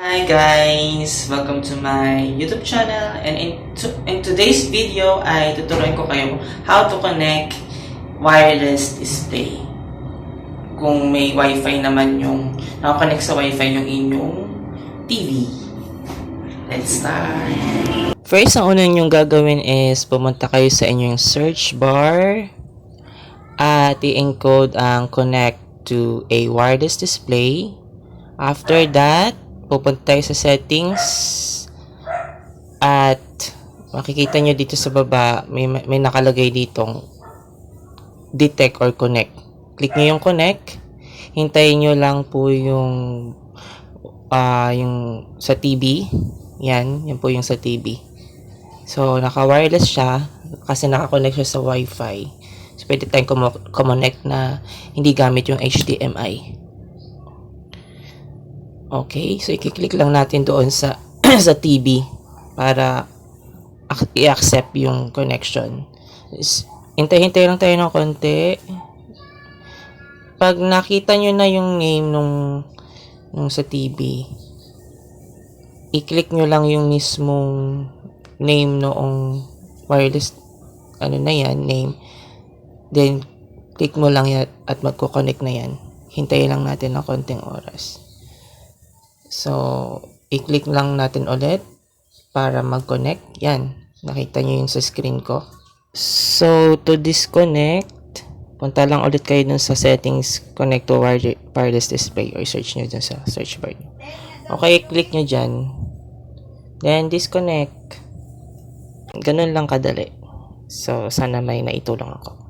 Hi guys! Welcome to my YouTube channel and in, to, in today's video ay tuturuan ko kayo how to connect wireless display. Kung may wifi naman yung nakakonect sa wifi yung inyong TV. Let's start! First, ang una nyong gagawin is pumunta kayo sa inyong search bar at i-encode ang connect to a wireless display. After that, pupunta tayo sa settings at makikita nyo dito sa baba may, may nakalagay ditong detect or connect. Click nyo yung connect. Hintayin nyo lang po yung ah yung sa TV. Yan, yan po yung sa TV. So, naka-wireless siya kasi naka-connect sa Wi-Fi. So, pwede tayong kumo- connect na hindi gamit yung HDMI. Okay, so i-click lang natin doon sa sa TV para ac- i-accept yung connection. Hintay-hintay lang tayo ng konti. Pag nakita nyo na yung name nung, nung sa TV, i-click nyo lang yung mismong name noong wireless ano na yan, name. Then, click mo lang yan at magko-connect na yan. Hintayin lang natin ng konting oras. So, i-click lang natin ulit para mag-connect. Yan. Nakita nyo yung sa screen ko. So, to disconnect, punta lang ulit kayo dun sa settings, connect to wire- wireless display or search nyo dun sa search bar. Okay, click nyo dyan. Then, disconnect. Ganun lang kadali. So, sana may naitulong ako.